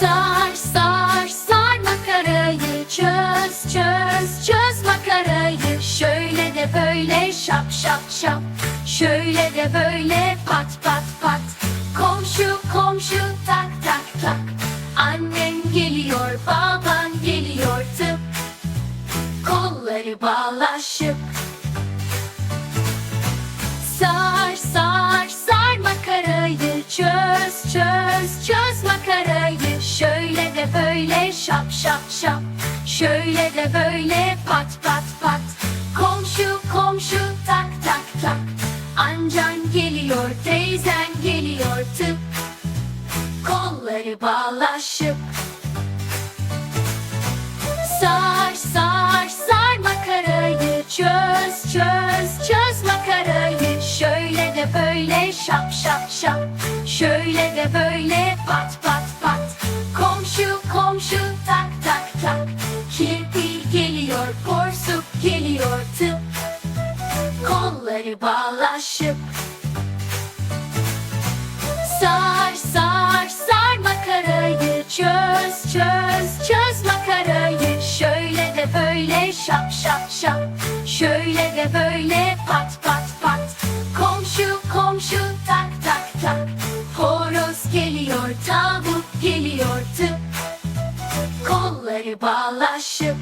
Sar sar sar makarayı Çöz çöz çöz makarayı. Şöyle de böyle şap şap şap. Şöyle de böyle pat pat pat. Komşu komşu tak tak tak. Annem geliyor baban geliyor tıp. Kolları bağla Böyle şap şap şap. Şöyle de böyle pat pat pat. Komşu komşu tak tak tak. Amcan geliyor teyzen geliyor tıp. Kolları bağlaşıp. Sar sar sar makarayı Çöz çöz çöz makarayı. Şöyle de böyle şap şap şap. Şöyle de böyle pat pat Kolları bağlaşıp Sar sar sar makarayı Çöz çöz çöz makarayı. Şöyle de böyle şap şap şap. Şöyle de böyle pat pat pat. Komşu komşu tak tak tak. Horoz geliyor tavuk geliyor tıp. Kolları bağlaşıp